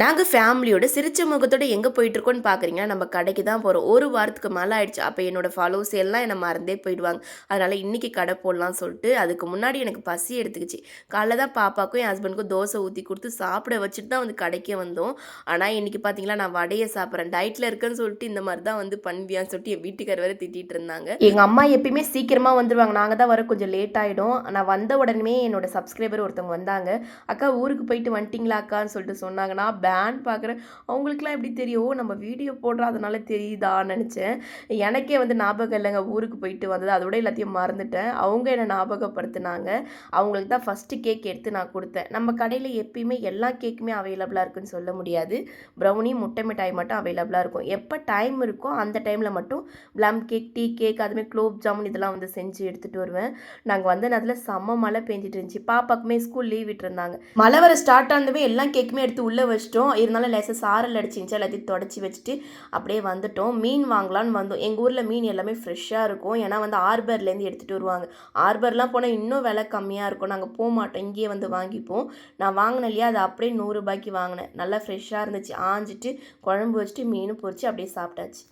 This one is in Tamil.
நாங்கள் ஃபேமிலியோட சிரிச்ச முகத்தோட எங்கே போயிட்டுருக்கோன்னு பார்க்குறீங்க நம்ம கடைக்கு தான் போகிறோம் ஒரு வாரத்துக்கு மேலே ஆயிடுச்சு. அப்போ என்னோடய ஃபாலோவர்ஸ் எல்லாம் என்னை மறந்தே போயிடுவாங்க. அதனால் இன்றைக்கி கடை போடலாம் சொல்லிட்டு அதுக்கு முன்னாடி எனக்கு பசி எடுத்துக்கிச்சு. காலைல தான் பாப்பாக்கும் என் ஹஸ்பண்டுக்கும் தோசை ஊற்றி கொடுத்து சாப்பிட வச்சுட்டு தான் வந்து கடைக்கே வந்தோம். ஆனால் இன்றைக்கி பார்த்தீங்களா நான் வடையை சாப்பிட்றேன். டயட்டில் இருக்கேன்னு சொல்லிட்டு இந்த மாதிரி தான் வந்து பண்ணுவியான்னு சொல்லிட்டு என் வீட்டுக்கார் வேறு திட்டிகிட்டு இருந்தாங்க. எங்கள் அம்மா எப்பயுமே சீக்கிரமாக வந்துடுவாங்க நாங்கள் தான் வர கொஞ்சம் லேட் ஆகிடும் நான் வந்த உடனே என்னோட சப்ஸ்கிரைபர் ஒருத்தவங்க வந்தாங்க. அக்கா ஊருக்கு போயிட்டு வந்துட்டிங்களா அக்கான்னு சொல்லிட்டு சொன்னாங்கன்னா பேன் பார்க்குறேன். அவங்களுக்குலாம் எப்படி தெரியும்? ஓ, நம்ம வீடியோ போடுறதுனால தெரியுதான்னு நினச்சேன். எனக்கே வந்து ஞாபகம் இல்லைங்க. ஊருக்கு போயிட்டு வந்தது. அதோட எல்லாத்தையும் மறந்துட்டேன். அவங்க என்னை ஞாபகப்படுத்தினாங்க. அவங்களுக்கு தான் ஃபஸ்ட்டு கேக் எடுத்து நான் கொடுத்தேன். நம்ம கடையில் எப்பயுமே எல்லா கேக்குமே அவைலபிளாக இருக்குன்னு சொல்ல முடியாது. ப்ரௌனி முட்டை மிட்டாய் மட்டும் அவைலபிளாக இருக்கும். எப்போ டைம் இருக்கோ அந்த டைமில் மட்டும் ப்ளம் கேக் டீ கேக் அதுமாதிரி குலோப் ஜாமுன் இதெல்லாம் வந்து செஞ்சு எடுத்துகிட்டு வருவேன். நாங்கள் வந்த நேரத்தில் செம்ம மழை பெஞ்சிட்டு இருந்துச்சு. பாப்பாக்குமே ஸ்கூல் லீவ் விட்டுருந்தாங்க. மழை வர ஸ்டார்ட் ஆனதுமே எல்லா கேக்குமே எடுத்து உள்ளே வச்சுட்டோம். இருந்தாலும் லேசாக சாரல் அடிச்சிருந்துச்சு எல்லாத்தையும் தொடச்சி வச்சுட்டு அப்படியே வந்துட்டோம். மீன் வாங்கலான்னு வந்தோம். எங்கள் ஊரில் மீன் எல்லாமே ஃப்ரெஷ்ஷாக இருக்கும். ஏன்னா வந்து ஆர்பர்லேருந்து எடுத்துகிட்டு வருவாங்க. ஆர்பர்லாம் போனால் இன்னும் விலை கம்மியாக இருக்கும். நாங்கள் போக மாட்டோம். இங்கேயே வந்து வாங்கிப்போம். நான் வாங்கினேன் இல்லையா? அது அப்படியே நூறுரூபாய்க்கு வாங்கினேன். நல்லா ஃப்ரெஷ்ஷாக இருந்துச்சு. ஆஞ்சிட்டு குழம்பு வச்சுட்டு மீன் பொறிச்சு அப்படியே சாப்பிட்டாச்சு.